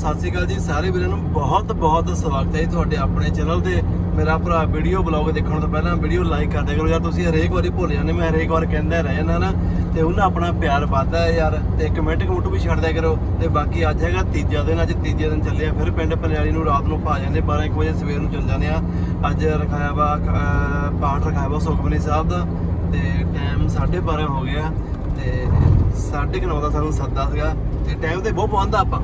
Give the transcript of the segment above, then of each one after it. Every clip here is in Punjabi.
ਸਤਿ ਸ਼੍ਰੀ ਅਕਾਲ ਜੀ ਸਾਰੇ ਵੀਰਾਂ ਨੂੰ ਬਹੁਤ ਬਹੁਤ ਸਵਾਗਤ ਹੈ ਜੀ ਤੁਹਾਡੇ ਆਪਣੇ ਚੈਨਲ ਤੇ। ਮੇਰਾ ਭਰਾ ਵੀਡੀਓ ਬਲੌਗ ਦੇਖਣ ਤੋਂ ਪਹਿਲਾਂ ਵੀਡੀਓ ਲਾਈਕ ਕਰਦੇ ਕਰੋ। ਯਾਰ ਤੁਸੀਂ ਹਰੇਕ ਵਾਰੀ ਭੁੱਲ ਜਾਂਦੇ, ਮੈਂ ਹਰੇਕ ਵਾਰ ਕਹਿੰਦਾ ਰਹਿ ਜਾਂਦਾ ਨਾ, ਤੇ ਉਹਨਾਂ ਆਪਣਾ ਪਿਆਰ ਵੱਧਦਾ ਹੈ ਯਾਰ। ਤੇ ਕਮੈਂਟ ਕਮੂਟ ਵੀ ਛੱਡ ਦਿਆ ਕਰੋ। ਤੇ ਬਾਕੀ ਅੱਜ ਹੈਗਾ ਤੀਜਾ ਦਿਨ, ਅੱਜ ਤੀਜੇ ਦਿਨ ਚੱਲੇ ਆ। ਫਿਰ ਪਿੰਡ ਪਨਿਆਲੀ ਨੂੰ ਰਾਤ ਨੂੰ ਪਾ ਜਾਂਦੇ 12 1 ਵਜੇ ਸਵੇਰ ਨੂੰ ਚੱਲ ਜਾਂਦੇ ਆ। ਅੱਜ ਰਖਾਇਆ ਵਾ ਪਾਠ ਰਖਾਇਆ ਵਾ ਸੁਖਮਨੀ ਸਾਹਿਬ ਦਾ। ਤੇ ਟਾਈਮ 12:30 ਹੋ ਗਿਆ। ਤੇ 9:30 ਦਾ ਸਾਨੂੰ ਸੱਦਾ ਸੀਗਾ। ਤੇ ਟਾਈਮ ਤੇ ਬਹੁਤ ਪਹੁੰਚਦਾ ਆਪਾਂ।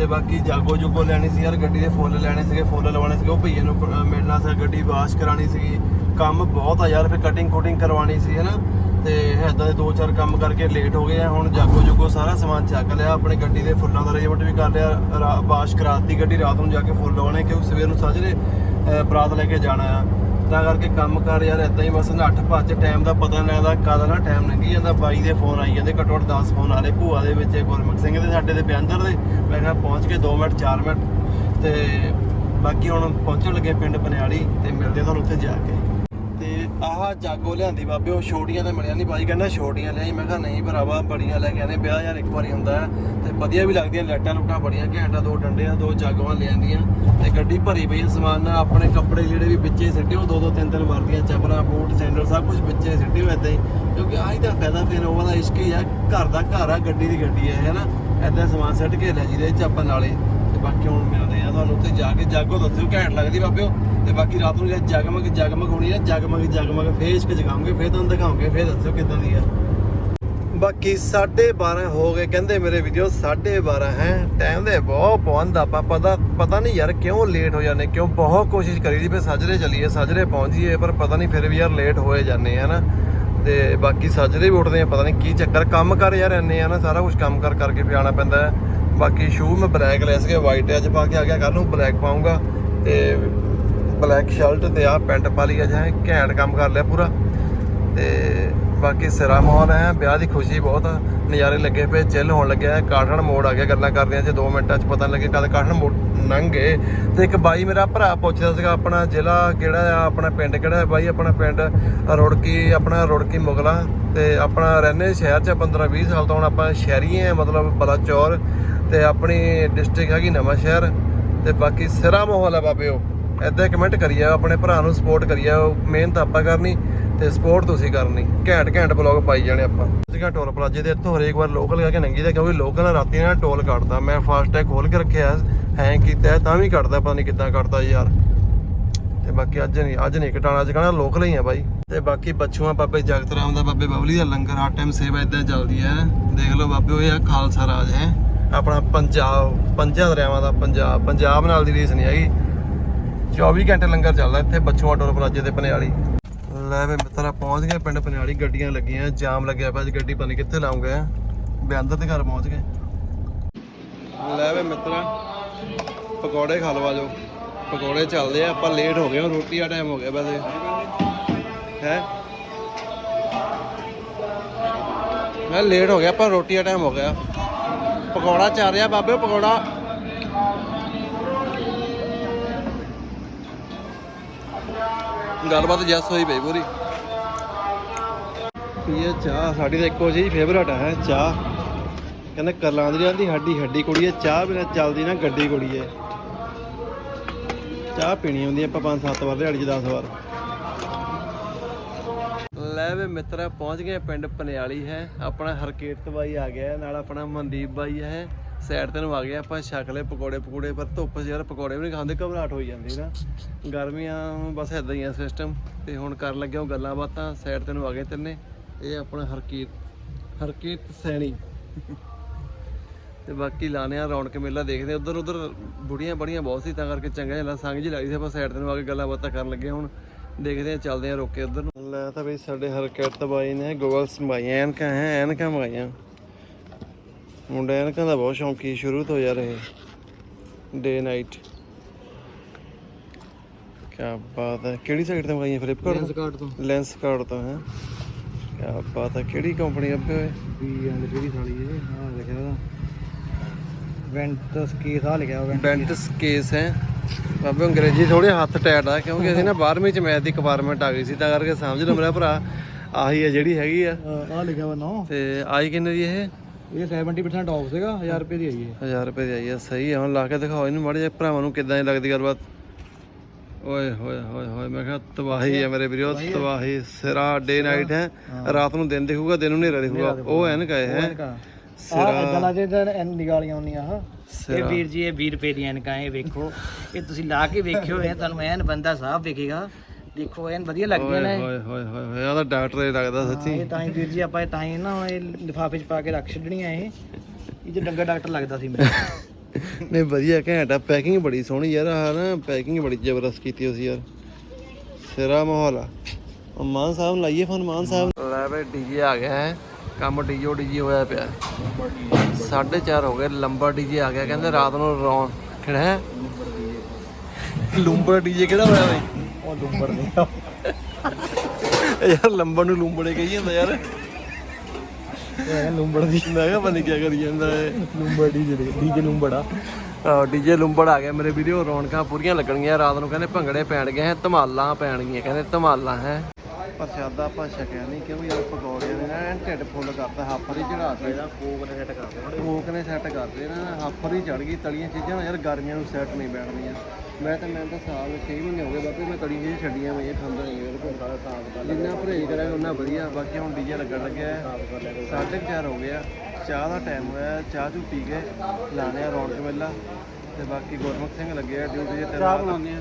ਤੇ ਬਾਕੀ ਜਾਗੋ ਜੁਗੋ ਲੈਣੀ ਸੀ ਯਾਰ, ਗੱਡੀ ਦੇ ਫੁੱਲ ਲੈਣੇ ਸੀਗੇ, ਫੁੱਲ ਲਵਾਉਣੇ ਸੀਗੇ, ਉਹ ਭਈਏ ਨੂੰ ਪ- ਮਿਲਣਾ ਸੀ ਗੱਡੀ ਵਾਸ਼ ਕਰਾਣੀ ਸੀਗੀ। ਕੰਮ ਬਹੁਤ ਆ ਯਾਰ, ਫਿਰ ਕਟਿੰਗ ਕੁਟਿੰਗ ਕਰਵਾਣੀ ਸੀ, ਹੈਨਾ? ਤੇ ਇਦਾਂ ਦੇ ਦੋ ਚਾਰ ਕੰਮ ਕਰਕੇ ਲੇਟ ਹੋ ਗਏ ਆ, ਹੁਣ ਜਾਗੋ ਜੁਗੋ ਸਾਰਾ ਸਮਾਨ ਚੱਕ ਲਿਆ, ਆਪਣੇ ਗੱਡੀ ਦੇ ਫੁੱਲਾਂ ਦਾ ਅਰੇਂਜਮੈਂਟ ਵੀ ਕਰ ਲਿਆ, ਰਾ- ਵਾਸ਼ ਕਰਾਤੀ ਗੱਡੀ, ਰਾਤ ਨੂੰ ਜਾ ਕੇ ਫੁੱਲ ਲਵਾਉਣੇ, ਕਿਉਂਕਿ ਸਵੇਰ ਨੂੰ ਸਾਜਰੇ ਬਰਾਤ ਲੈ ਕੇ ਜਾਣਾ ਆ। ਤਾਂ ਕਰਕੇ ਕੰਮ ਕਰ ਯਾਰ, ਇਦਾਂ ਹੀ ਬਸ ਨੱਠ ਭੱਜ ਟਾਈਮ ਦਾ ਪਤਾ ਨਹੀਂ ਲੱਗਦਾ ਕਦ ਨਾ ਟਾਈਮ ਲੰਘੀ ਜਾਂਦਾ। ਬਾਈ ਦੇ ਫੋਨ ਆਈ ਜਾਂਦੇ, ਘੱਟੋ ਘੱਟ 10 ਫੋਨ ਆਲੇ, ਭੂਆ ਦੇ ਵਿੱਚ ਗੁਰਮੁਖ ਸਿੰਘ ਦੇ, ਸਾਡੇ ਦੇ ਬਿਆੰਦਰ ਦੇ। ਮੈਂ ਕਿਹਾ ਪਹੁੰਚ ਕੇ 2 ਮਿੰਟ 4 ਮਿੰਟ। ਤੇ ਬਾਕੀ ਹੁਣ ਪਹੁੰਚਣ ਲੱਗੇ ਪਿੰਡ ਬਨਿਆਲੀ ਤੇ ਮਿਲਦੇ ਤੁਹਾਨੂੰ ਉੱਥੇ ਜਾ ਕੇ। ਆਹ ਜਾਗੋ ਲਿਆਂਦੀ ਬਾਬੇ, ਉਹ ਛੋਟੀਆਂ ਤਾਂ ਮਿਲਿਆ ਨਹੀਂ ਬਾਈ, ਕਹਿੰਦਾ ਛੋਟੀਆਂ ਲਿਆਈ, ਮੈਂ ਕਿਹਾ ਨਹੀਂ ਭਰਾਵਾ, ਬੜੀਆਂ ਲੈ ਕੇ ਆਨੇ ਵਿਆਹ ਯਾਰ ਇੱਕ ਵਾਰੀ ਹੁੰਦਾ ਹੈ, ਤੇ ਵਧੀਆ ਵੀ ਲੱਗਦੀਆਂ ਲੈਟਾਂ ਲੁਟਾਂ ਬੜੀਆਂ ਘੈਂਟਾ, ਦੋ ਡੰਡੇ ਆ ਦੋ ਜਾਗੋਆਂ ਲਿਆਂਦੀਆਂ ਤੇ ਗੱਡੀ ਭਰੀ ਪਈ ਸਮਾਨ ਨਾਲ ਆਪਣੇ ਕੱਪੜੇ ਜਿਹੜੇ ਵੀ ਵਿੱਚੇ ਸਿੱਟੇ, ਉਹ ਦੋ ਦੋ ਤਿੰਨ ਤਿੰਨ ਵਰਦੀਆਂ, ਚੱਪਲਾਂ, ਬੂਟ, ਸੈਂਡਲ, ਸਭ ਕੁਝ ਵਿੱਚੇ ਸਿੱਟੇ ਹੋਏ ਏਦਾਂ ਹੀ, ਕਿਉਂਕਿ ਆਹੀ ਤਾਂ ਫਾਇਦਾ ਫਿਰ, ਉਹ ਵਾਲਾ ਇਸ਼ਕ ਹੀ ਆ, ਘਰ ਦਾ ਘਰ ਆ, ਗੱਡੀ ਦੀ ਗੱਡੀ ਹੈ ਹੈਨਾ ਏਦਾਂ ਸਮਾਨ ਸਿੱਟ ਕੇ ਲੈ ਜੀਦੇ ਚੱਪਲ ਨਾਲੇ। ਬਾਕੀ ਹੁਣ ਮਿਲਦੇ ਆ ਤੁਹਾਨੂੰ ਉੱਥੇ ਜਾ ਕੇ ਜਾਗੋ ਦੱਸਿਓ, ਘੈਂਟ ਲੱਗਦੀ ਬਾਬਿਓ। ਤੇ ਬਾਕੀ ਰਾਤ ਨੂੰ ਜਦ ਜਗਮਗ ਜਗਮਗ ਹੋਣੀ ਹੈ ਜਗਮਗ ਜਗਮਗ ਫੇਰ ਇਸ਼ਕ ਜਗਾਉਂਗੇ, ਫੇਰ ਤੁਹਾਨੂੰ ਦਿਖਾਉਂਗੇ, ਫੇਰ ਦੱਸਿਓ ਕਿੱਦਾਂ ਦੀ ਆ। ਬਾਕੀ 12:30 ਹੋ ਗਏ, ਕਹਿੰਦੇ ਮੇਰੇ ਵੀਡੀਓ 12:30 ਹੈ ਟਾਈਮ ਦੇ ਬਹੁਤ ਪਹੁੰਚ ਆਪਾਂ, ਪਤਾ ਪਤਾ ਨਹੀਂ ਯਾਰ ਕਿਉਂ ਲੇਟ ਹੋ ਜਾਂਦੇ, ਕਿਉਂ ਬਹੁਤ ਕੋਸ਼ਿਸ਼ ਕਰੀ ਦੀ ਵੀ ਚਲੀਏ, ਸਾਜਰੇ ਪਹੁੰਚ ਜੀਏ ਪਰ ਪਤਾ ਨਹੀਂ ਫਿਰ ਵੀ ਯਾਰ ਲੇਟ ਹੋਏ ਜਾਂਦੇ ਆ ਨਾ। ਤੇ ਬਾਕੀ ਸਜਰੇ ਵੀ ਉੱਠਦੇ ਆ, ਪਤਾ ਨਹੀਂ ਕੀ ਚੱਕਰ, ਕੰਮ ਕਰ ਯਾਰ ਇੰਨੇ ਆ ਨਾ, ਸਾਰਾ ਕੁਝ ਕੰਮ ਕਰ ਕਰਕੇ ਫਿਰ ਆਉਣਾ ਪੈਂਦਾ। ਹੈ ਬਾਕੀ ਸ਼ੂ ਮੈਂ ਬਲੈਕ ਲੈ ਸੀਗੇ ਵਾਈਟ ਅੱਜ ਪਾ ਕੇ ਆ ਗਿਆ ਕੱਲ ਨੂੰ ਬਲੈਕ ਪਾਉਂਗਾ ਤੇ ਬਲੈਕ ਸ਼ਰਟ ਤੇ ਆ, ਪੈਂਟ ਪਾ ਲਈ ਅੱਜ ਹੈ ਘੈਂਟ ਕੰਮ ਕਰ ਲਿਆ ਪੂਰਾ। ਤੇ ਬਾਕੀ ਸਿਰਾ ਮਾਹੌਲ ਹੈ ਵਿਆਹ ਦੀ ਖੁਸ਼ੀ ਬਹੁਤ ਆ। ਨਜ਼ਾਰੇ ਲੱਗੇ ਪਏ ਚਿੱਲ ਹੋਣ ਲੱਗਿਆ ਹੈ ਕਾਠਣ ਮੋੜ ਆ ਗਿਆ ਗੱਲਾਂ ਕਰਦਿਆਂ ਜੇ 2 ਮਿੰਟਾਂ ਚ ਪਤਾ ਨੀ ਲੱਗੇ ਕਦ ਕਾਠਣ ਮੋੜ ਲੰਘ ਗਏ। ਤੇ ਇੱਕ ਬਾਈ ਮੇਰਾ ਭਰਾ ਪੁੱਛਦਾ ਸੀਗਾ, ਆਪਣਾ ਜ਼ਿਲ੍ਹਾ ਕਿਹੜਾ ਆ, ਆਪਣਾ ਪਿੰਡ ਕਿਹੜਾ ਹੈ ਬਾਈ, ਆਪਣਾ ਪਿੰਡ ਰੁੜਕੀ, ਆਪਣਾ ਰੁੜਕੀ ਮੁਗਲਾ। ਤੇ ਆਪਣਾ ਰਹਿੰਦੇ ਸ਼ਹਿਰ ਚ 15 20 ਸਾਲ ਤੋਂ ਹੁਣ ਆਪਾਂ ਸ਼ਹਿਰੀ ਆ, ਮਤਲਬ ਬਲਾਚੌਰ। ਤੇ ਆਪਣੀ ਡਿਸਟ੍ਰਿਕਟ ਹੈਗੀ ਨਵਾਂ ਸ਼ਹਿਰ ਤੇ ਬਾਕੀ ਸਿਰਾ ਮਾਹੌਲ ਹੈ ਬਾਬਿਓ ਏਦਾਂ ਕਮੈਂਟ ਕਰੀਏ ਆਪਣੇ ਭਰਾ ਨੂੰ ਸਪੋਰਟ ਕਰੀਏ ਮਿਹਨਤ ਆਪਾਂ ਕਰਨੀ ਤੇ ਸਪੋਰਟ ਤੁਸੀਂ ਕਰਨੀ। ਘੈਂਟ ਘੈਂਟ ਬਲੌਗ ਪਾਈ ਜਾਣੇ ਆਪਾਂ। ਜਿਹੜਾ ਟੋਲ ਪਲਾਜੇ ਦੇ ਇੱਥੋਂ ਹਰੇਕ ਵਾਰ ਲੋਕਲ ਲਗਾ ਕੇ ਨੰਗੀ ਦਾ, ਕਿਉਂਕਿ ਲੋਕਲ ਰਾਤੀ ਨਾਲ ਟੋਲ ਕੱਟਦਾ। ਮੈਂ ਫਾਸਟ ਟੈਗ ਖੋਲ ਕੇ ਰੱਖਿਆ ਹੈ ਕੀਤਾ, ਤਾਂ ਵੀ ਕੱਟਦਾ, ਪਤਾ ਨਹੀਂ ਕਿੱਦਾਂ ਕੱਟਦਾ ਯਾਰ। ਤੇ ਬਾਕੀ ਅੱਜ ਨਹੀਂ ਅੱਜ ਨਹੀਂ ਕਟਾਣਾ ਅੱਜ ਕਹਣਾ ਲੋਕਲ ਹੀ ਆ ਬਾਈ। ਤੇ ਬਾਕੀ ਬੱਚੂਆਂ ਬਾਬੇ ਜਗਤ ਰਾਮ ਦਾ, ਬਾਬੇ ਬਬਲੀ ਦਾ ਲੰਗਰ, ਹਰ ਟਾਈਮ ਸੇਵਾ ਇਦਾਂ ਚੱਲਦੀ ਹੈ। ਦੇਖ ਲਓ ਬਾਬੇ, ਉਹ ਇਹ ਖਾਲਸਾ ਰਾਜ ਹੈ। ਆਪਣਾ ਪੰਜਾਬ, ਪੰਜਾਂ ਦਰਿਆਵਾਂ ਦਾ ਪੰਜਾਬ ਪੰਜਾਬ ਨਾਲ ਦੀ ਰੀਸ ਨਹੀਂ ਹੈਗੀ। 24 ਘੰਟੇ ਲੰਗਰ ਚੱਲਦਾ ਇੱਥੇ ਬੱਚੂਆਂ ਟੋਲ ਪਲਾਜੇ ਤੇ ਪਨਿਆਲੀ। ਲੈ ਵੇ ਮਿੱਤਰਾ ਪਹੁੰਚ ਗਏ ਪਿੰਡ ਪਨਿਆਲੀ, ਗੱਡੀਆਂ ਲੱਗੀਆਂ, ਜਾਮ ਲੱਗਿਆ ਪਿਆ ਅੱਜ, ਗੱਡੀ ਪਤਾ ਨਹੀਂ ਕਿੱਥੇ ਲਾਉਂਗੇ। ਬਿਆੰਦਰ ਦੇ ਘਰ ਪਹੁੰਚ ਗਏ। ਲੈ ਵੇ ਮਿੱਤਰਾ, ਪਕੌੜੇ ਖਾ ਲਵਾ ਜੋ ਪਕੌੜੇ ਚੱਲਦੇ ਆ, ਆਪਾਂ ਲੇਟ ਹੋ ਗਏ ਰੋਟੀ ਦਾ ਟਾਈਮ ਹੋ ਗਿਆ ਵੈਸੇ। ਹੈ? ਮੈਂ ਲੇਟ ਹੋ ਗਿਆ ਪਰ ਰੋਟੀ ਦਾ ਟਾਈਮ ਹੋ ਗਿਆ। ਪਕੌੜਾ ਚੱਲ ਰਿਹਾ ਬਾਬੇ ਪਕੌੜਾ। ਗੱਲਬਾਤ ਜੱਸ ਹੋਈ ਪਈ ਪੂਰੀ। ਇਹ ਚਾਹ? ਸਾਡੀ ਤਾਂ ਇੱਕੋ ਜਿਹੀ ਫੇਵਰਟ ਹੈ, ਚਾਹ। ਕਹਿੰਦੇ ਕਰਲਾਂਦਰੀਆਂ ਦੀ ਹੱਡੀ ਹੱਡੀ ਕੁੜੀ ਚਾਹ ਬਿਨਾ ਚੱਲਦੀ ਨਾ ਗੱਡੀ ਕੁੜੀ ਚਾਹ ਪੀਣੀ ਹੁੰਦੀ ਆਪਾਂ ਪੰਜ ਸੱਤ ਵਾਰ, ਦਿਹਾੜੀ 'ਚ 10 ਵਾਰ। ਲੈ ਵੇ ਮਿੱਤਰਾ ਪਹੁੰਚ ਗਏ ਪਿੰਡ ਪਨਿਆਲੀ ਹੈ। ਆਪਣਾ ਹਰਕੀਰਤ ਬਾਈ ਆ ਗਿਆ, ਨਾਲ ਆਪਣਾ ਮਨਦੀਪ ਬਾਈ ਹੈ। ਸਾਈਡ ਤੇ ਨੂੰ ਆ ਗਿਆ ਆਪਾਂ, ਛਕ ਲਏ ਪਕੌੜੇ ਪਕੌੜੇ, ਪਰ ਧੁੱਪ 'ਚ ਯਾਰ ਪਕੌੜੇ ਵੀ ਨਹੀਂ ਖਾਂਦੇ, ਘਬਰਾਹਟ ਹੋਈ ਜਾਂਦੀ ਨਾ। ਗਰਮੀਆਂ ਬਸ ਇਦਾਂ ਹੀ ਆ ਸਿਸਟਮ ਤੇ ਹੁਣ ਕਰਨ ਲੱਗੇ ਉਹ ਗੱਲਾਂ ਬਾਤਾਂ, ਸਾਈਡ ਤੇ ਨੂੰ ਆ ਗਏ ਤਿੰਨੇ। ਇਹ ਆਪਣਾ ਹਰਕੀਰਤ ਹਰਕੀਰਤ ਸੈਣੀ। ਤੇ ਬਾਕੀ ਲਾਣੇ ਆ ਰੌਣਕ ਮੇਲਾ, ਦੇਖਦੇ ਉਧਰ ਉਧਰ ਬੁੜੀਆਂ ਬੜੀਆਂ ਬਹੁਤ ਸੀ, ਤਾਂ ਕਰਕੇ ਚੰਗਾ ਜਿਹਾ ਸੰਗ ਜੀ ਲੱਗਦੀ ਸੀ। ਆਪਾਂ ਸਾਈਡ ਤੇ ਨੂੰ ਆ ਕੇ ਗੱਲਾਂ ਬਾਤਾਂ ਕਰਨ ਲੱਗੇ ਹੁਣ। ਦੇਖਦੇ ਆ ਚੱਲਦੇ ਆ ਰੋਕੇ ਉਧਰ ਨੂੰ। ਲੈ ਤਾਂ ਬਈ ਸਾਡੇ ਹਰਕਤ ਬਾਈ ਨੇ ਗੋਗਲਸ ਮੰਗਾਈਆਂ ਐਨਕਾਂ ਹੈ ਐਨਕਾਂ ਮੰਗਾਈਆਂ ਮੁੰਡੇ ਐਨਕਾਂ ਦਾ ਬਹੁਤ ਸ਼ੌਂਕੀ ਸ਼ੁਰੂ ਤੋਂ ਯਾਰ ਇਹ। ਡੇ ਨਾਈਟ ਕੀ ਬਾਤ ਹੈ। ਕਿਹੜੀ ਸਾਈਡ ਤੇ ਮੰਗਾਈਆਂ ਫਲਿੱਪਕਾਰਟ ਕਾਰਡ ਤੋਂ। ਲੈਂਸ ਕਾਰਡ ਤੋਂ ਹੈ? ਕੀ ਬਾਤ ਹੈ। ਕਿਹੜੀ ਕੰਪਨੀ ਅੱਗੇ? ਹੋਏ ਵੀ ਐਂਡ ਜਿਹੜੀ ਸਾਲੀ ਇਹ ਹਾਂ ਲਿਖਿਆ ਉਹਦਾ। ਵੈਂਟ ਸਕੇਸ ਆ ਲਿਖਿਆ ਵੈਂਟ ਬੈਂਟਸ ਕੇਸ ਹੈ? ਬਾਬੇ ਅੰਗਰੇਜ਼ੀ ਥੋੜੇ ਹੱਥ ਟੈਟ ਆ ਕਿਉਂਕਿ ਅਸੀਂ ਨਾ 12ਵੀਂ ਚ ਮੈਥ ਦੀ ਰਿਕੁਆਇਰਮੈਂਟ ਆ ਗਈ ਸੀ ਤਾਂ ਕਰਕੇ ਸਮਝ ਲਓ ਮੇਰਾ ਭਰਾ। ਆਹੀ ਹੈ ਜਿਹੜੀ ਹੈਗੀ ਆ। ਆ ਲਿਖਿਆ ਵਾ ਨੋ। ਤੇ ਆਈ ਕਿੰਨੇ ਦੀ ਇਹ? ਇਹ 70% ਆਫ ਸੀਗਾ 1000 ਰੁਪਏ ਦੀ ਆਈ ਹੈ 1000 ਰੁਪਏ ਦੀ ਆਈ ਆ ਸਹੀ ਆ ਹੁਣ ਲਾ ਕੇ ਦਿਖਾਓ ਇਹਨੂੰ ਮਾੜੇ ਜਿਹੇ ਭਰਾਵਾਂ ਨੂੰ ਕਿੱਦਾਂ ਦੀ ਲੱਗਦੀ ਗੱਲਬਾਤ। ਓਏ ਹੋਏ ਹੋਏ ਹੋਏ ਮੈਂ ਕਿਹਾ ਤਬਾਹੀ ਹੈ ਮੇਰੇ ਵੀਰੋ ਤਬਾਹੀ ਸਿਰਾ ਡੇ ਨਾਈਟ ਹੈ। ਰਾਤ ਨੂੰ ਦਿਨ ਦਿਖੂਗਾ ਦਿਨ ਨੂੰ ਹਨੇਰਾ ਦਿਖੂਗਾ। ਉਹ ਐਨਕ ਹੈ ਹੈ ਆ ਇਦਾਂ ਲੱਗਦੇ ਤਾਂ ਐਨ ਨਿਗਾਲੀਆਂ ਹੁੰਦੀਆਂ ਹਾਂ। ਇਹ ਵੀਰ ਜੀ ਇਹ 20 ਰੁਪਏ ਦੀਆਂ ਐਨਕਾਂ ਇਹ ਵੇਖੋ। ਇਹ ਤੁਸੀਂ ਲਾ ਕੇ ਵੇਖਿਓ ਇਹ ਤੁਹਾਨੂੰ ਐਨ ਬੰਦਾ ਸਾਫ਼ ਵੇਖੇਗਾ। ਦੇਖੋ ਐਨ ਵਧੀਆ ਲੱਗਦੀਆਂ ਨੇ। ਹੋਏ ਹੋਏ ਹੋਏ ਹੋਏ ਆ ਤਾਂ ਡਾਕਟਰ ਹੀ ਲੱਗਦਾ ਸੱਚੀ। ਇਹ ਤਾਂ ਹੀ ਵੀਰ ਜੀ ਆਪਾਂ ਇਹ ਤਾਂ ਹੀ ਨਾ ਇਹ ਲਿਫਾਫੇ 'ਚ ਪਾ ਕੇ ਰੱਖ ਛੱਡਣੀਆਂ ਇਹ। ਇਹ ਜੇ ਡੰਗਾ ਡਾਕਟਰ ਲੱਗਦਾ ਸੀ ਮੈਨੂੰ। ਨਹੀਂ ਵਧੀਆ ਘੈਂਟ ਆ। ਪੈਕਿੰਗ ਬੜੀ ਸੋਹਣੀ ਯਾਰ ਆ ਨਾ ਪੈਕਿੰਗ ਬੜੀ ਜ਼ਬਰਦਸਤ ਕੀਤੀ ਹੋਈ ਸੀ ਯਾਰ। ਸਿਰਾ ਮਾਹੌਲ ਆ। ਮਾਨ ਸਾਹਿਬ ਨੂੰ ਲਾਈਏ ਫੋਨ ਮਾਨ ਸਾਹਿਬ। ਲੈ ਬਈ ਡੀਜੇ ਆ ਗਿਆ ਹੈ। ਕੰਮ ਡੀਜੋ ਡੀਜੇ ਹੋਇਆ ਪਿਆ। 4:30 ਹੋ ਗਏ ਲੰਬਾ ਡੀਜੇ ਆ ਗਿਆ। ਕਹਿੰਦੇ ਰਾਤ ਨੂੰ ਰੌਣ। ਕਿਹੜਾ ਹੈ? ਲੰਬਾ ਡੀਜੇ ਕਿਹੜਾ ਹੋਇਆ ਬਈ? ਉਹ ਲੰਬੜ ਦੇ ਇਹ ਯਾਰ ਲੰਬਾ ਨੂੰ ਲੰਬੜੇ ਕਹੀ ਜਾਂਦਾ ਯਾਰ। ਇਹ ਲੰਬੜ ਦੀ। ਮੈਂ ਕਿਹਾ ਪਤਾ ਕੀ ਕਰੀ ਜਾਂਦਾ ਇਹ। ਲੰਬੜ ਦੀ ਜਿਹੜੇ ਡੀਜੇ ਲੰਬੜਾ ਡੀਜੇ ਲੰਬੜ ਆ ਗਿਆ ਮੇਰੇ ਵੀਡੀਓ ਰੌਣਕਾਂ ਪੂਰੀਆਂ ਲੱਗਣਗੀਆਂ ਰਾਤ ਨੂੰ ਕਹਿੰਦੇ ਭੰਗੜੇ ਪੈਣਗੇ ਹੈ ਧਮਾਲਾਂ ਪੈਣਗੀਆਂ ਕਹਿੰਦੇ ਧਮਾਲਾਂ ਹੈ। ਪ੍ਰਸ਼ਾਦਾ ਆਪਾਂ ਛਕਿਆ ਨਹੀਂ ਕਿਉਂ ਯਾਰ ਪਕੌੜੇ ਨੇ ਨਾ ਐਨ ਢਿੱਡ ਫੁੱਲ ਕਰਤਾ ਹਾਫਰ ਹੀ ਚੜਾਤਾ ਇਹਦਾ ਕੋਕ ਨੇ ਸੈੱਟ ਕਰ ਦੇਣਾ ਕੋਕ ਨੇ ਸੈੱਟ ਕਰਦੇ ਨਾ ਹਾਫਰ ਹੀ ਚੜ ਗਈ ਤਲੀਆਂ ਚੀਜ਼ਾਂ ਨਾ ਯਾਰ ਗਰਮੀਆਂ ਨੂੰ ਸੈੱਟ ਨਹੀਂ ਬੈਠਦੀਆਂ ਮੈਂ ਤਾਂ ਮੈਂ ਤਾਂ ਸਾਲ 6 ਮਹੀਨੇ ਹੋ ਗਏ ਬਾਬੇ ਮੈਂ ਤਲੀਆਂ ਚੀਜ਼ਾਂ ਛੱਡੀਆਂ ਮੈਂ ਇਹ ਖਾਂਦਾ ਨਹੀਂ ਯਾਰ ਕੋਈ। ਸਾਰਾ ਕਰ ਜਿੰਨਾ ਪਰਹੇਜ਼ ਕਰਾਂਗੇ ਉਹਨਾਂ ਵਧੀਆ ਬਾਕੀ ਹੁਣ ਡੀਜੇ ਲੱਗਣ ਲੱਗਿਆ ਹੈ। ਸਾਢੇ ਕੁ ਚਾਰ ਹੋ ਗਿਆ ਚਾਹ ਦਾ ਟਾਈਮ ਹੋਇਆ ਚਾਹ ਚੂ ਪੀ ਕੇ ਲਾਣੇ ਆ ਰੌਣਕ ਮੇਲਾ ਤੇ ਬਾਕੀ ਗੁਰਮੁਖ ਸਿੰਘ ਲੱਗੇ ਆ ਡਿਊਟੀ ਤੇ ਚਾਹ ਬਣਾਉਂਦੇ ਆ।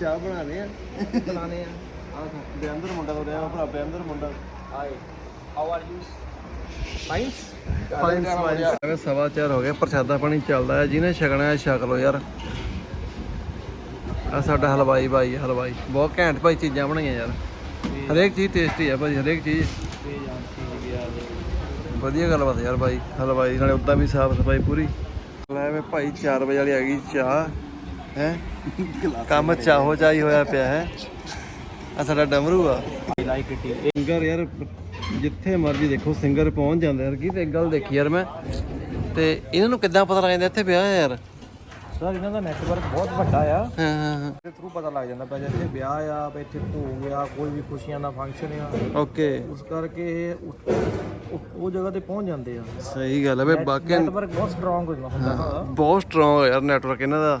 ਚਾਹ ਬਣਾਉਂਦੇ ਆ। ਬਣਾਉਂਦੇ ਆ। ਆਹ ਬੇਅੰਦਰ ਮੁੰਡਾ ਤੋਂ ਰਿਹਾ ਭਰਾ ਬੇਅੰਦਰ ਮੁੰਡਾ। ਹਾਈ ਹਾਊ ਆਰ ਯੂ ਸਵਾ ਚਾਰ ਹੋ ਗਏ ਪ੍ਰਸ਼ਾਦਾ ਪਾਣੀ ਚੱਲਦਾ ਹੈ ਜਿਹਨੇ ਛਕਣਾ ਹੈ ਛਕ ਲਓ ਯਾਰ। ਆ ਸਾਡਾ ਹਲਵਾਈ ਭਾਈ ਹੈ, ਹਲਵਾਈ। ਬਹੁਤ ਘੈਂਟ ਭਾਈ ਚੀਜ਼ਾਂ ਬਣਾਈਆਂ ਯਾਰ। ਹਰੇਕ ਚੀਜ਼ ਟੇਸਟੀ ਆ ਭਾਜੀ, ਹਰੇਕ ਚੀਜ਼। ਵਧੀਆ ਗੱਲ ਬਾਤ ਯਾਰ ਭਾਈ ਹਲਵਾਈ ਨਾਲੇ ਉਦਾਂ ਵੀ ਸਾਫ਼ ਸਫ਼ਾਈ ਪੂਰੀ। ਲੈ ਵੇ ਭਾਈ 4 ਵਜੇ ਵਾਲੀ ਆ ਗਈ ਚਾਹ, ਹੈ? ਕੰਮ ਚਾਹੋ ਚਾਹੀ ਹੋਇਆ ਪਿਆ, ਹੈ? ਆ ਸਾਡਾ ਡਮਰੂ ਆ। ਲਾਈਕ ਇਟ ਸਿੰਗਰ ਯਾਰ, ਜਿੱਥੇ ਮਰਜ਼ੀ ਦੇਖੋ ਸਿੰਗਰ ਪਹੁੰਚ ਜਾਂਦੇ ਯਾਰ ਕੀ ਤੇ ਇੱਕ ਗੱਲ ਦੇਖੀ ਯਾਰ ਮੈਂ, ਤੇ ਇਹਨਾਂ ਨੂੰ ਕਿੱਦਾਂ ਪਤਾ ਲੱਗ ਜਾਂਦਾ ਇੱਥੇ ਵਿਆਹ ਹੈ ਯਾਰ? ਸਰ ਇਹਨਾਂ ਦਾ ਨੈਟਵਰਕ ਬਹੁਤ ਵੱਡਾ ਆ। ਹਾਂ ਹਾਂ ਦੇ ਥਰੂ ਪਤਾ ਲੱਗ ਜਾਂਦਾ ਪਿਆ ਜੇ ਇੱਥੇ ਵਿਆਹ ਆ ਵੀ ਇੱਥੇ ਭੋਗ ਆ ਕੋਈ ਵੀ ਖੁਸ਼ੀਆਂ ਦਾ ਫੰਕਸ਼ਨ ਆ। ਓਕੇ ਉਸ ਕਰਕੇ ਇਹ ਉਸ- ਉਸ- ਉਹ ਜਗ੍ਹਾ ਤੇ ਪਹੁੰਚ ਜਾਂਦੇ ਆ। ਸਹੀ ਗੱਲ ਹੈ ਬਈ ਬਾਕੀ ਨੈਟਵਰਕ ਬਹੁਤ ਸਟਰੋਂਗ ਹੁੰਦਾ ਹਾਂ ਬਹੁਤ ਸਟਰੋਂਗ ਯਾਰ ਨੈਟਵਰਕ ਇਹਨਾਂ ਦਾ।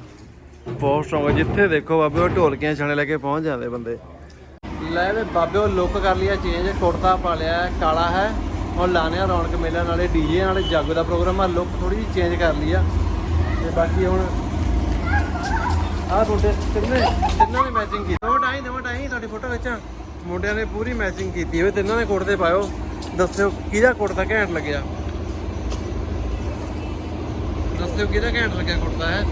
ਬਹੁਤ ਸਟਰੋਂਗ ਹੈ ਜਿੱਥੇ ਦੇਖੋ ਬਾਬੇ ਉਹ ਢੋਲਕੀਆਂ ਛਾਣੇ ਲੈ ਕੇ ਪਹੁੰਚ ਜਾਂਦੇ ਬੰਦੇ। ਲੈ ਵੇ ਬਾਬੇ ਉਹ ਲੁੱਕ ਕਰ ਲਿਆ ਚੇਂਜ ਕੁੜਤਾ ਪਾ ਲਿਆ ਹੈ, ਕਾਲਾ ਹੈ। ਹੁਣ ਲਾਣਿਆ ਰੌਣਕ ਮੇਲਾ ਨਾਲੇ ਡੀਜੇ ਨਾਲੇ ਜਾਗੋ ਦਾ ਪ੍ਰੋਗਰਾਮ ਆ ਲੁੱਕ ਥੋੜੀ ਜਿਹੀ ਚੇਂਜ ਕਰ ਲਈ ਆ। ਤੇ ਬਾਕੀ ਹੁਣ ਆਹ ਤੁਹਾਡੇ ਤਿੰਨੇ ਤਿੰਨਾਂ ਨੇ ਮੈਚਿੰਗ ਕੀਤੀ। ਦੋ ਟਾਈ ਦੋ ਟਾਈ ਤੁਹਾਡੀ ਫੋਟੋ ਵਿੱਚ ਮੁੰਡਿਆਂ ਨੇ ਪੂਰੀ ਮੈਚਿੰਗ ਕੀਤੀ ਹੋਵੇ ਤਿੰਨਾਂ ਨੇ ਕੁੜਤੇ ਪਾਇਓ। ਦੱਸਿਓ ਕਿਹਦਾ ਕੁੜਤਾ ਘੈਂਟ ਲੱਗਿਆ? ਦੱਸਿਓ ਕਿਹਦਾ ਘੈਂਟ ਲੱਗਿਆ ਕੁੜਤਾ ਹੈ?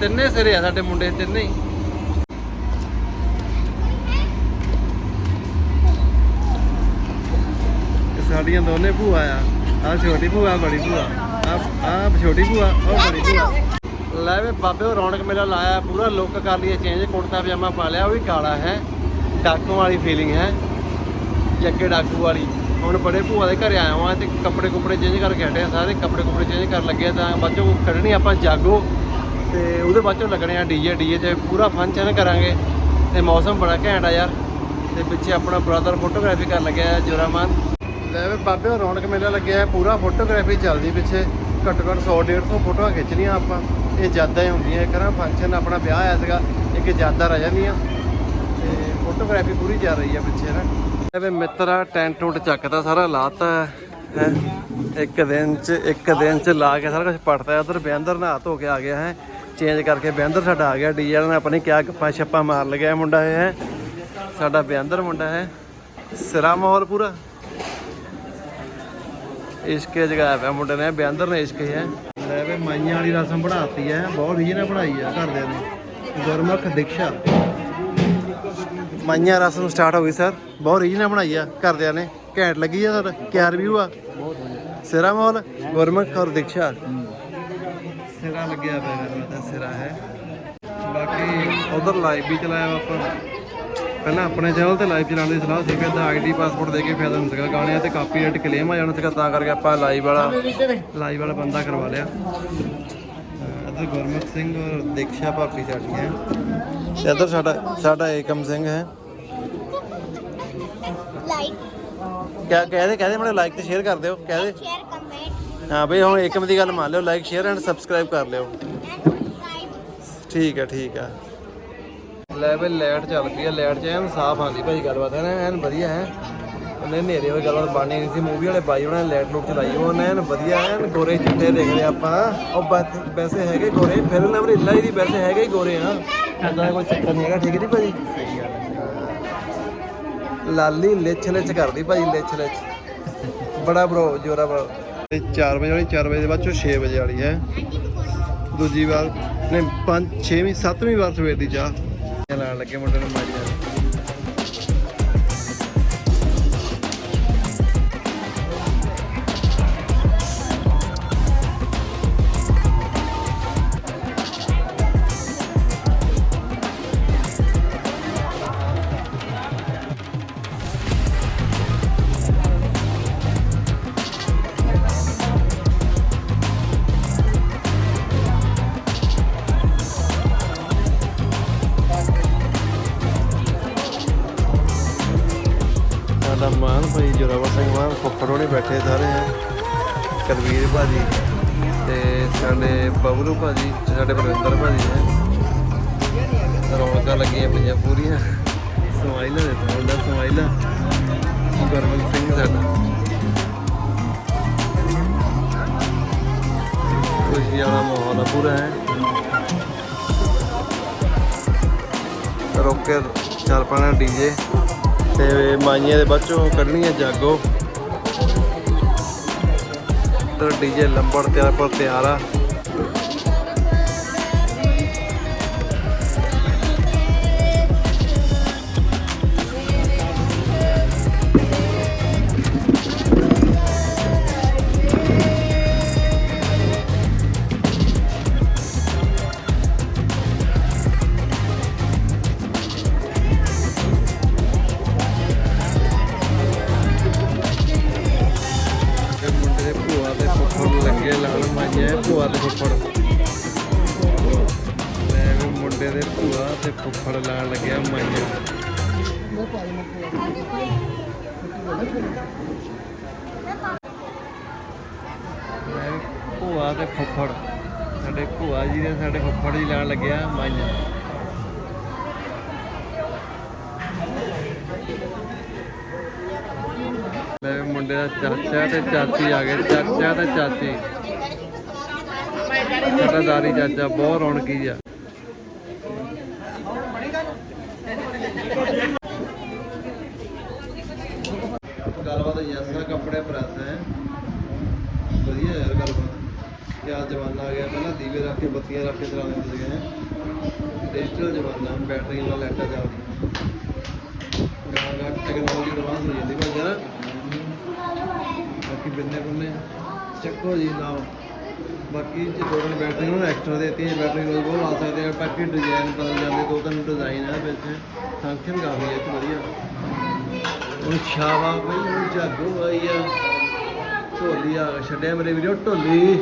ਤਿੰਨੇ ਸਿਰੇ ਆ ਸਾਡੇ ਮੁੰਡੇ, ਤਿੰਨੇ ਹੀ। ਸਾਡੀਆਂ ਦੋਨੇ ਭੂਆ ਆ। ਆ ਛੋਟੀ ਭੂਆ ਬੜੀ ਭੂਆ। ਆ ਆ ਛੋਟੀ ਭੂਆ ਉਹ ਬੜੀ ਭੂਆ। ਲੈ ਵੇ ਬਾਬੇ ਉਹ ਰੌਣਕ ਮੇਲਾ ਲਾਇਆ, ਪੂਰਾ ਲੁੱਕ ਕਰ ਲਈਏ ਚੇਂਜ ਕੁੜਤਾ ਪਜਾਮਾ ਪਾ ਲਿਆ, ਉਹ ਵੀ ਕਾਲਾ ਹੈ। ਡਾਕੂ ਵਾਲੀ ਫੀਲਿੰਗ ਹੈ। ਜੱਗੇ ਡਾਕੂ ਵਾਲੀ। ਹੁਣ ਬੜੇ ਭੂਆ ਦੇ ਘਰੇ ਆਇਆ ਹਾਂ ਤੇ ਕੱਪੜੇ ਕੁਪੜੇ ਚੇਂਜ ਕਰਕੇ ਹਟੇ ਸਾਰੇ, ਕੱਪੜੇ ਕੁਪੜੇ ਚੇਂਜ ਕਰਨ ਲੱਗੇ ਆ ਤਾਂ ਬੱਚੋ ਕੱਢਣੀ ਆਪਾਂ ਜਾਗੋ। ਤੇ ਉਹਦੇ ਬਾਅਦ ਚੋਂ ਲੱਗਣੇ ਆ ਡੀਜੇ ਡੀਜੇ ਤੇ ਪੂਰਾ ਫੰਕਸ਼ਨ ਕਰਾਂਗੇ। ਤੇ ਮੌਸਮ ਬੜਾ ਘੈਂਟ ਆ ਯਾਰ। ਤੇ ਪਿੱਛੇ ਆਪਣਾ ਬ੍ਰਦਰ ਫੋਟੋਗ੍ਰਾਫੀ ਕਰਨ ਲੱਗਿਆ ਜੋਰਾਮਾਨ। ਲੈ ਵੇ ਬਾਬੇ ਉਹ ਰੌਣਕ ਮੇਲਾ ਲੱਗਿਆ ਪੂਰਾ ਫੋਟੋਗ੍ਰਾਫੀ ਚੱਲਦੀ ਪਿੱਛੇ। ਘੱਟੋ ਘੱਟ 100 150 ਫੋਟੋਆਂ ਖਿੱਚਣੀਆਂ ਆਪਾਂ। ਇਹ ਯਾਦਾਂ ਹੀ ਹੁੰਦੀਆਂ ਇੱਕ ਨਾ ਫੰਕਸ਼ਨ ਆਪਣਾ ਵਿਆਹ ਆਇਆ ਸੀਗਾ, ਇੱਕ ਯਾਦਾਂ ਰਹਿ ਜਾਂਦੀਆਂ। ਤੇ ਫੋਟੋਗ੍ਰਾਫੀ ਪੂਰੀ ਚੱਲ ਰਹੀ ਆ ਪਿੱਛੇ ਨਾ। ਇਹ ਮਿੱਤਰਾ ਟੈਂਟ ਟੁੱਟ ਚੱਕਦਾ ਸਾਰਾ, ਲਾਤਾ ਹੈ। ਇੱਕ ਦਿਨ ਚ, ਇੱਕ ਦਿਨ ਚ ਲਾ ਕੇ ਸਾਰਾ ਕੁਝ ਪੜਤਾ ਉਧਰ ਬਿਆੰਦਰ ਨਹਾ ਧੋ ਕੇ ਆ ਗਿਆ ਹੈ। ਚੇਂਜ ਕਰਕੇ ਬਿਆੰਦਰ ਸਾਡਾ ਆ ਗਿਆ। ਡੀਜੇ ਨੇ ਆਪਣੀ ਕਿਆ ਗੱਪਾਂ ਛੱਪਾਂ ਮਾਰ ਲਗਿਆ ਮੁੰਡਾ ਇਹ ਹੈ। ਸਾਡਾ ਬਿਆੰਦਰ ਮੁੰਡਾ ਹੈ। ਸਿਰਾ ਮਾਹੌਲ ਪੂਰਾ। ਇਸ਼ਕੇ ਜਗਾਇਆ ਪਿਆ ਮੁੰਡੇ ਨੇ। ਬਿਆੰਦਰ ਨੇ ਇਸ਼ਕੇ ਹੈ ਲੈ ਵੇ ਮਾਈਆਂ ਵਾਲੀ ਰਸਮ ਬਣਾਤੀ ਹੈ ਬਹੁਤ ਰੀਜ ਨੇ ਬਣਾਈ ਆ ਘਰਦਿਆਂ ਨੇ। ਗੁਰਮੁਖ ਦੀਕਸ਼ਾ। ਮਾਈਆਂ ਰਸਮ ਸਟਾਰਟ ਹੋ ਗਈ ਸਰ ਬਹੁਤ ਰੀਜ ਨੇ ਬਣਾਈ ਆ ਘਰਦਿਆਂ ਨੇ। ਘੈਂਟ ਲੱਗੀ ਆ ਸਰ ਕਿਆ ਰਿਵਿਊ ਆ? ਸਿਰਾ ਮਾਹੌਲ ਗੁਰਮੁਖ ਔਰ ਦੀਕਸ਼ਾ। ਸਿਰਾ ਲੱਗਿਆ ਪਿਆ ਮੇਰਾ ਤਾਂ ਸਿਰਾ ਹੈ। ਬਾਕੀ ਉਧਰ ਲਾਈਵ ਵੀ ਚਲਾਇਆ ਆਪਾਂ। ਪਹਿਲਾਂ ਆਪਣੇ ਚੈਨਲ ਤੇ ਲਾਈਵ ਚਲਾਉਣ ਦੀ ਸਲਾਹ ਸੀ ਫਿਰ ਤਾਂ ਆਈਡੀ ਪਾਸਪੋਰਟ ਦੇ ਕੇ ਫਾਇਦਾ ਹੁੰਦਾ ਸੀਗਾ ਗਾਣਿਆਂ ਤੇ ਕਾਪੀਰਾਈਟ ਕਲੇਮ ਆ ਜਾਣਾ ਸੀਗਾ ਤਾਂ ਕਰਕੇ ਆਪਾਂ ਲਾਈਵ ਵਾਲਾ ਲਾਈਵ ਵਾਲਾ ਬੰਦਾ ਕਰਵਾ ਲਿਆ। ਇੱਧਰ ਗੁਰਮੁਖ ਸਿੰਘ ਔਰ ਦੀਕਸ਼ਾ ਭਾਪੀ ਸਾਡੀ ਹੈ। ਤੇ ਇੱਧਰ ਸਾਡਾ ਸਾਡਾ ਏਕਮ ਸਿੰਘ ਹੈ। ਲਾਈਕ ਕਿਆ ਕਹਦੇ ਕਹਦੇ ਮੈਨੂੰ ਲਾਈਕ ਤੇ ਸ਼ੇਅਰ ਕਰ ਦਿਓ ਕਹਦੇ share, comment, ਹਾਂ ਬਈ ਹੁਣ ਇੱਕ ਦੀ ਗੱਲ ਮੰਨ ਲਿਓ ਲਾਈਕ ਸ਼ੇਅਰ ਐਂਡ ਸਬਸਕ੍ਰਾਈਬ ਕਰ ਲਿਓ. ਠੀਕ ਆ ਠੀਕ ਆ ਲੈ ਬਈ ਲਾਈਟ ਚੱਲ ਪਈ ਆ, ਲਾਈਟ ਚ ਐਨ ਸਾਫ਼ ਆਉਂਦੀ ਭਾਈ ਗੱਲਬਾਤ ਹੈ ਐਨ ਵਧੀਆ ਹੈ ਉਹਨੇ ਹਨੇਰੇ ਹੋਈ ਗੱਲਬਾਤ ਬਣਨੀ ਨਹੀਂ ਸੀ ਮੂਵੀ ਵਾਲੇ ਬਾਈ ਉਹਨਾਂ ਨੇ ਲਾਈਟ ਲੂਟ ਚਲਾਈ, ਉਹਨੇ ਐਨ ਵਧੀਆ, ਐਨ ਗੋਰੇ ਚਿੱਟੇ ਦੇਖਦੇ ਆਪਾਂ। ਉਹ ਵੈਸੇ ਹੈਗੇ ਗੋਰੇ ਫਿਰ ਨਾ ਅਮਰੀਲਾ ਹੀ ਦੀ ਵੈਸੇ ਹੈਗੇ ਹੀ ਗੋਰੇ ਆ ਉਹਦਾ ਕੋਈ ਚੱਕਰ ਨਹੀਂ ਹੈਗਾ, ਠੀਕ ਨਹੀਂ ਭਾਜੀ ਸਹੀ ਗੱਲ ਲਾਲੀ ਲਿਚ ਲਿਚ ਕਰਦੀ ਭਾਜੀ ਲਿਚ ਲਿਚ। ਬੜਾ ਬਰੋ ਜੋਰਾ ਬਰੋ 4 ਵਜੇ ਵਾਲੀ 4 ਵਜੇ ਦੇ ਬਾਅਦ ਚੋਂ 6 ਵਜੇ ਵਾਲੀ ਹੈ। ਦੂਜੀ ਵਾਰ, ਨਹੀਂ, ਪੰਜ 6ਵੀਂ 7ਵੀਂ ਵਾਰ ਸਵੇਰ ਦੀ ਚਾਹ। ਲੱਗੇ ਮੁੰਡੇ ਨੂੰ ਮਾਰੀਆਂ ਸਾਡੇ ਬਲਵਿੰਦਰ ਭਾਜੀ ਹੈ ਰੌਣਕਾਂ ਲੱਗੀਆਂ ਪਈਆਂ ਪੂਰੀਆਂ। ਸਮਾਈਲਾ ਦੇ ਮੁੰਡਾ ਸਮਾਈਲਾ ਗੁਰਮਨ ਸਿੰਘ ਸਾਡਾ। ਖੁਸ਼ੀ ਵਾਲਾ ਮਾਹੌਲ ਆ ਪੂਰਾ ਹੈ। ਰੋਕ ਚੱਲ ਪੈਣਾ ਡੀਜੇ। ਤੇ ਮਾਈਆਂ ਦੇ ਬੱਚੋਂ ਕੱਢਣੀਆਂ ਜਾਗੋ। ਤੇ ਡੀਜੇ ਲੰਬੜ ਤਿਆਰ ਪਰ ਤਿਆਰ ਆ। ਭੂਆ ਤੇ ਫੁੱਫੜ। ਸਾਡੇ ਭੂਆ ਜੀ ਨੇ ਸਾਡੇ ਫੁੱਫੜ ਜੀ ਲੈਣ ਲੱਗਿਆ, ਮਾਈਆਂ। ਲੈ ਮੁੰਡੇ ਦਾ ਚਾਚਾ ਤੇ ਚਾਚੀ ਆ ਗਏ, ਚਾਚਾ ਤੇ ਚਾਚੀ। ਸਾਡਾ ਦਾਰੀ ਚਾਚਾ, ਬਹੁਤ ਰੌਣਕੀ ਆ ਗੱਲਬਾਤ ਯਾਸਾ ਕੱਪੜੇ ਪ੍ਰੈਸ ਹੈ ਵਧੀਆ ਯਾਰ ਗੱਲਬਾਤ ਕਿਆ ਜਮਾਨਾ ਆ ਗਿਆ ਪਹਿਲਾਂ ਦੀਵੇ ਰੱਖ ਕੇ ਬੱਤੀਆਂ ਰੱਖ ਕੇ ਚਲਾਉਂਦੇ ਹੁੰਦੇ ਸੀਗੇ। ਡਿਜੀਟਲ ਜਮਾਨਾ ਬੈਟਰੀ ਨਾਲ ਲਾਈਟਾਂ ਚੱਲਦੀਆਂ ਗਾਣਾ ਟੈਕਨੋਲੋਜੀ ਐਡਵਾਂਸ ਹੋ ਜਾਂਦੀ ਭਾਈ ਯਾਰ ਬਾਕੀ ਬਿੰਨੇ ਬੰਨੇ ਚੱਕੋ ਜੀ ਲਾਓ ਬਾਕੀ ਜੇ ਦੋ ਤਿੰਨ ਬੈਟਰੀ ਨੂੰ ਐਕਸਟਰਾ ਦੇਤੀ ਹੈ ਬੈਟਰੀ ਰੋਜ਼ ਬਹੁਤ ਲਾ ਸਕਦੇ ਆ ਬਾਕੀ ਡਿਜ਼ਾਈਨ ਬਦਲ ਜਾਂਦੇ, ਦੋ ਤਿੰਨ ਡਿਜ਼ਾਈਨ ਹੈ ਵਿੱਚ ਫੰਕਸ਼ਨ ਕਾਫੀ ਹੈ ਵਧੀਆ। ਹੁਣ ਛਾਵਾ ਬਈ ਜਾਗੋ ਆਈ ਆ। ਢੋਲੀ ਆ, ਛੱਡਿਆ ਮੇਰੇ ਵੀਡੀਓ ਢੋਲੀ।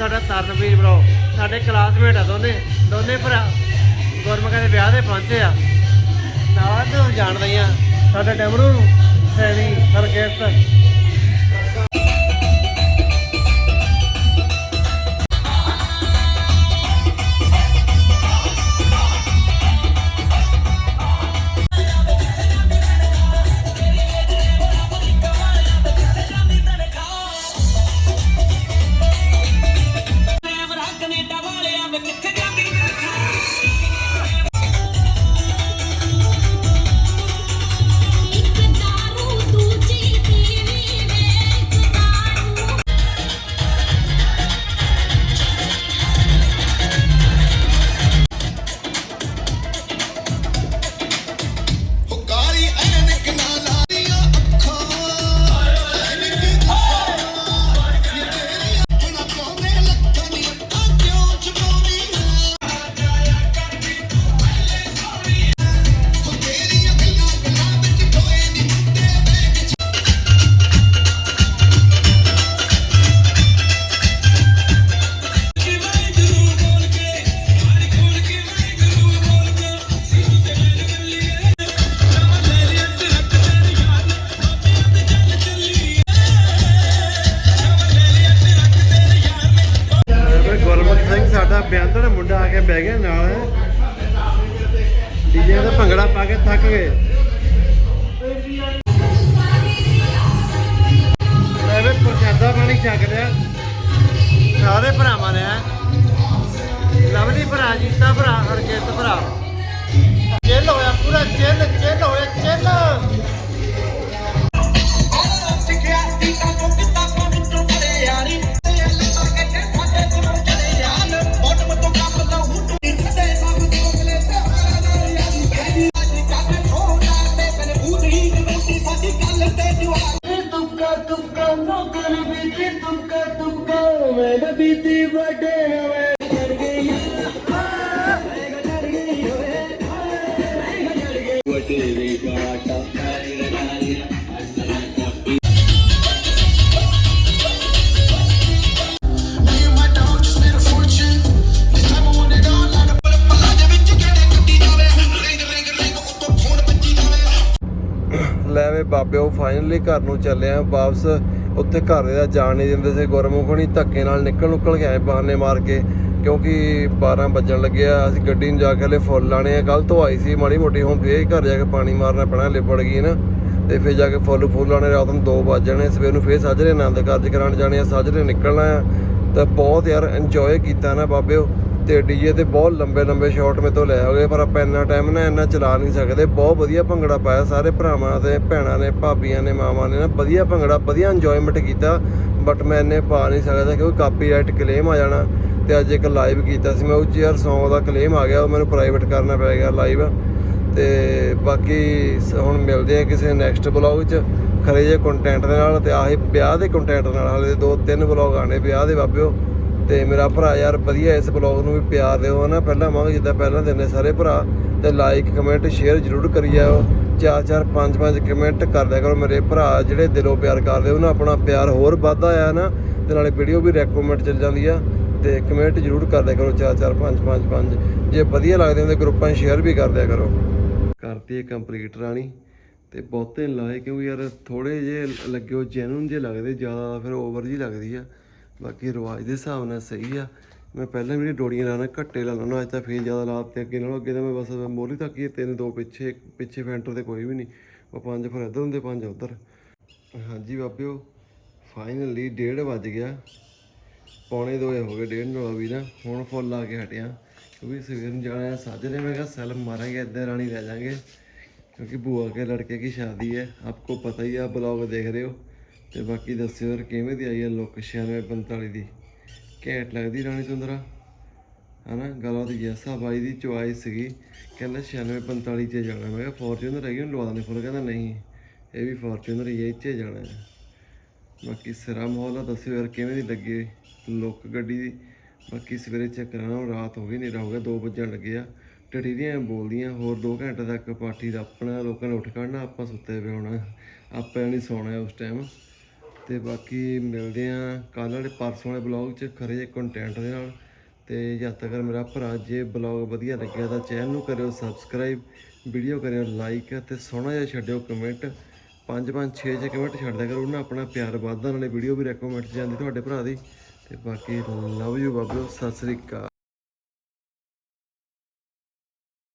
ਸਾਡਾ ਤਰਨਵੀਰ ਬ్రో ਸਾਡੇ ਕਲਾਸਮੇਟ ਆ ਦੋਨੇ। ਦੋਨੇ ਭਰਾ ਗੁਰਮੁਖਾਂ ਦੇ ਵਿਆਹ ਦੇ ਪਹੁੰਚੇ ਆ। ਨਾਲ ਤੋਂ ਜਾਣਦੇ ਆ ਸਾਡਾ ਡਮਰੂ ਸੈਣੀ ਹਰਕੇਤ ਮੁੰਡਾ ਗਿਆ, ਨਾਲ ਡੀਜੇ ਦਾ ਭੰਗੜਾ ਪਾ ਕੇ ਥੱਕ ਗਏ। ਲੈ ਵੇ ਪ੍ਰਸ਼ਾਦਾ ਪਾਣੀ ਛਕ ਲਿਆ। ਸਾਰੇ ਭਰਾਵਾਂ ਨੇ, ਹੈਂ। ਲਵਲੀ ਭਰਾ, ਜੀਤਾ ਭਰਾ, ਹਰਜਿਤ ਭਰਾ। ਚਿੱਲ ਹੋਇਆ ਪੂਰਾ, ਚਿੱਲ ਚਿੱਲ ਹੋਇਆ ਚਿੱਲ। ਨੌਕਰ ਬੀਤੀ ਤੁੱਕਾ ਤੁੱਕਾ ਮੈਂ ਬੀਤੀ ਵੱਡੇ ਘਰ ਨੂੰ ਚੱਲਿਆ ਵਾਪਸ ਉੱਥੇ ਘਰ ਦਾ ਜਾਣ ਨਹੀਂ ਦਿੰਦੇ ਸੀ, ਗੁਰਮੁਖ ਹੋਣੀ ਧੱਕੇ ਨਾਲ ਨਿਕਲ ਨੁਕਲ ਕੇ ਆਏ ਬਹਾਨੇ ਮਾਰ ਕੇ, ਕਿਉਂਕਿ 12 ਵੱਜਣ ਲੱਗਿਆ ਅਸੀਂ ਗੱਡੀ ਨੂੰ ਜਾ ਕੇ ਹਲੇ ਫੁੱਲ ਲਾਣੇ ਆ ਕੱਲ ਤੋਂ ਆਈ ਸੀ ਮਾੜੀ ਮੋਟੀ, ਹੁਣ ਫੇਰ ਘਰ ਜਾ ਕੇ ਪਾਣੀ ਮਾਰਨਾ ਪੈਣਾ ਲਿਪੜ ਗਈ ਨਾ, ਤੇ ਫੇਰ ਜਾ ਕੇ ਫੁੱਲ ਫੁੱਲ ਲਾਣੇ ਰਾਤ ਨੂੰ 2 ਵੱਜ ਜਾਣੇ, ਸਵੇਰ ਨੂੰ ਫੇਰ ਸਾਜਰੇ ਆਨੰਦ ਕਾਰਜ ਕਰਾਉਣ ਜਾਣੇ ਆ, ਸਾਜਰੇ ਨਿਕਲਣਾ ਆ, ਤਾਂ ਬਹੁਤ ਯਾਰ ਇੰਜੋਏ ਕੀਤਾ ਨਾ ਬਾਬਿਓ। ਤੇ ਡੀਜੇ ਤੇ ਬਹੁਤ ਲੰਬੇ ਲੰਬੇ ਸ਼ਾਟ ਮੇ ਤੋਂ ਲੈ ਆਗੇ ਪਰ ਆਪਾਂ ਇੰਨਾ ਟਾਈਮ ਨਾ ਇੰਨਾ ਚਲਾ ਨਹੀਂ ਸਕਦੇ। ਬਹੁਤ ਵਧੀਆ ਭੰਗੜਾ ਪਾਇਆ, ਸਾਰੇ ਭਰਾਵਾਂ ਤੇ ਭੈਣਾਂ ਨੇ, ਭਾਬੀਆਂ ਨੇ, ਮਾਵਾਂ ਨੇ ਨਾ, ਵਧੀਆ ਭੰਗੜਾ, ਵਧੀਆ ਇੰਜੋਇਮੈਂਟ ਕੀਤਾ। ਬਟ ਮੈਂ ਇੰਨੇ ਪਾ ਨਹੀਂ ਸਕਦਾ ਕਿਉਂਕਿ ਕਾਪੀਰਾਈਟ ਕਲੇਮ ਆ ਜਾਣਾ। ਤੇ ਅੱਜ ਇੱਕ ਲਾਈਵ ਕੀਤਾ ਸੀ, ਮੈਂ ਉੱਚ ਯਾਰ Song ਦਾ ਕਲੇਮ ਆ ਗਿਆ, ਉਹ ਮੈਨੂੰ ਪ੍ਰਾਈਵੇਟ ਕਰਨਾ ਪੈ ਗਿਆ ਲਾਈਵ ਤੇ ਬਾਕੀ ਸ- ਹੁਣ ਮਿਲਦੇ ਆ ਕਿਸੇ ਨੈਕਸਟ ਬਲੌਗ 'ਚ। ਖਰੇ ਜੇ ਕੰਟੈਂਟ ਦੇ ਨਾਲ ਤੇ ਆਹੀ ਵਿਆਹ ਦੇ ਕੰਟੈਂਟ ਨਾਲ, ਹਾਲੇ ਦੋ ਤਿੰਨ ਬਲੌਗ ਆਣੇ ਵਿਆਹ ਦੇ ਬਾਬਿਓ। ਤੇ ਮੇਰਾ ਭਰਾ ਯਾਰ ਵਧੀਆ ਇਸ ਬਲੌਗ ਨੂੰ ਵੀ ਪਿਆਰ ਦਿਓ ਹਨਾ। ਪਹਿਲਾਂ ਵਾਂਗ ਜਿੱਦਾਂ ਪਹਿਲਾਂ ਦਿੰਦੇ ਸਾਰੇ ਭਰਾ, ਤੇ ਲਾਈਕ ਕਮੈਂਟ ਸ਼ੇਅਰ ਜ਼ਰੂਰ ਕਰੀ ਜਾਓ ਚਾਰ ਚਾਰ, ਪੰਜ ਪੰਜ ਕਮੈਂਟ ਕਰ ਦਿਆ ਕਰੋ ਮੇਰੇ ਭਰਾ, ਜਿਹੜੇ ਦਿਲੋਂ ਪਿਆਰ ਕਰਦੇ ਉਹਨਾਂ ਆਪਣਾ ਪਿਆਰ ਹੋਰ ਵੱਧਦਾ ਆ ਨਾ ਤੇ ਨਾਲੇ ਵੀਡੀਓ ਵੀ ਰეკਮੈਂਡ ਚੱਲ ਜਾਂਦੀ ਆ, ਤੇ ਕਮੈਂਟ ਜ਼ਰੂਰ ਕਰ ਦਿਆ ਕਰੋ ਚਾਰ ਚਾਰ, ਪੰਜ ਪੰਜ ਪੰਜ। ਜੇ ਵਧੀਆ ਲੱਗਦੇ ਹੁੰਦੇ ਗਰੁੱਪਾਂ 'ਚ ਸ਼ੇਅਰ ਵੀ ਕਰ ਦਿਆ ਕਰੋ। ਕਰਤੀ ਹੈ ਕੰਪਲੀਟ ਰਾਣੀ। ਤੇ ਬਹੁਤੇ ਲਾਏ ਕਿਉਂਕਿ ਯਾਰ? ਥੋੜੇ ਜੇ ਲੱਗੇ ਉਹ ਜੈਨੂਨ ਜੇ ਲੱਗਦੇ, ਜ਼ਿਆਦਾ ਫਿਰ ਓਵਰ ਜੀ ਲੱਗਦੀ ਆ। ਬਾਕੀ ਰਿਵਾਜ ਦੇ ਹਿਸਾਬ ਨਾਲ ਸਹੀ ਆ ਮੈਂ ਪਹਿਲਾਂ ਵੀ ਡੋਰੀਆਂ ਲਾਣਾ ਘੱਟੇ ਲਾ ਲੈਣਾ ਅੱਜ ਤਾਂ ਫੇਰ ਜ਼ਿਆਦਾ ਲਾਤੇ ਅੱਗੇ ਨਾਲੋਂ ਅੱਗੇ ਤਾਂ ਮੈਂ ਬਸ ਮੋਰੀ ਤੱਕ ਹੀ ਤਿੰਨ ਦੋ ਪਿੱਛੇ ਪਿੱਛੇ ਫੈਂਟਰ ਤੇ ਕੋਈ ਵੀ ਨਹੀਂ ਉਹ ਪੰਜ ਫਿਰ ਇੱਧਰ ਹੁੰਦੇ ਪੰਜ ਉੱਧਰ ਹਾਂਜੀ ਬਾਬਿਓ ਫਾਈਨਲੀ ਡੇਢ ਵੱਜ ਗਿਆ ਪੌਣੇ ਦੋ ਹੋ ਗਏ ਡੇਢ ਨੂੰ ਵੀ ਨਾ ਹੁਣ ਫੁੱਲ ਆ ਕੇ ਹਟਿਆ ਕਿਉਂਕਿ ਸਵੇਰ ਨੂੰ ਜਾਣਾ ਹੈ ਸਾਜਰੇ ਮੈਂ ਕਿਹਾ ਸੈਲ ਮਾਰਾਂਗੇ ਇੱਧਰ ਰਾਣੀ ਰਹਿ ਜਾਾਂਗੇ क्योंकि बुआ के लड़के की शादी है आपको पता ही है आप ब्लॉग देख रहे हो ਤੇ ਬਾਕੀ ਦੱਸਿਓ ਯਾਰ, ਕਿਵੇਂ ਦੀ ਆਈ ਹੈ ਲੁੱਕ 9645 ਦੀ? ਘੈਂਟ ਲੱਗਦੀ ਰਾਣੀ ਸੁੰਦਰਾ ਹਨਾ, ਗੱਲ ਉਹਦੀ ਜੈਸਾ ਬਾਈ ਦੀ ਚੁਆਇਸ ਸੀਗੀ। ਕਹਿੰਦਾ 9645 ਚ ਜਾਣਾ। ਮੈਂ ਕਿਹਾ ਫੋਰਚੂਨਰ ਹੈਗੀ ਉਹਨੂੰ ਲਵਾ ਦਿੰਦੇ ਫੁੱਲ। ਕਹਿੰਦਾ ਨਹੀਂ, ਇਹ ਵੀ ਫੋਰਚੂਨਰ ਹੀ ਹੈ ਇਹ 'ਚ ਜਾਣਾ ਹੈ। ਬਾਕੀ ਸਿਰਾ ਮਾਹੌਲ ਆ, ਦੱਸਿਓ ਯਾਰ, ਕਿਵੇਂ ਦੀ ਲੱਗੇ ਲੁੱਕ ਗੱਡੀ ਦੀ? ਬਾਕੀ ਸਵੇਰੇ ਚੈੱਕ ਕਰਾਣਾ ਰਾਤ ਹੋ ਗਈ, ਹਨੇਰਾ ਹੋ ਗਿਆ 2 ਵਜਣ ਲੱਗੇ ਆ। ਟਟੀਰੀਆਂ ਬੋਲਦੀਆਂ, ਹੋਰ 2 ਘੰਟੇ ਤੱਕ ਪਾਰਟੀ ਦਾ ਆਪਣਾ ਲੋਕਾਂ ਨੇ ਉੱਠ ਕੱਢਣਾ ਆਪਾਂ ਸੁੱਤੇ ਪਏ ਹੋਣਾ। ਆਪਾਂ ਨਹੀਂ ਸੌਣਾ ਉਸ ਟਾਈਮ ਤੇ ਬਾਕੀ ਮਿਲਦੇ ਆ ਕੱਲ੍ਹ ਵਾਲੇ ਪਰਸੋਂ ਵਾਲੇ ਬਲੌਗ 'ਚ ਖਰੇ ਜਿਹੇ ਕੰਟੈਂਟ ਦੇ ਨਾਲ ਤੇ ਜਦ ਤੱਕ ਮੇਰਾ ਭਰਾ ਜੇ ਬਲੌਗ ਵਧੀਆ ਲੱਗਿਆ ਤਾਂ ਚੈਨਲ ਨੂੰ ਕਰਿਓ ਸਬਸਕ੍ਰਾਈਬ ਵੀਡੀਓ ਕਰਿਓ ਲਾਈਕ ਤੇ ਸੋਹਣਾ ਜਿਹਾ ਛੱਡਿਓ ਕਮੈਂਟ ਪੰਜ ਪੰਜ 6 ਛੇ ਕਮੈਂਟ ਛੱਡਦਾ ਕਰੋ, ਉਹਨਾਂ ਆਪਣਾ ਪਿਆਰ ਵੱਧਦਾ, ਨਾਲੇ ਵੀਡੀਓ ਵੀ ਰეკਮੈਂਡ ਜਾਂਦੀ ਤੁਹਾਡੇ ਭਰਾ ਦੀ। ਤੇ ਬਾਕੀ love you ਬਾਬਿਓ, Sat Sri Akal.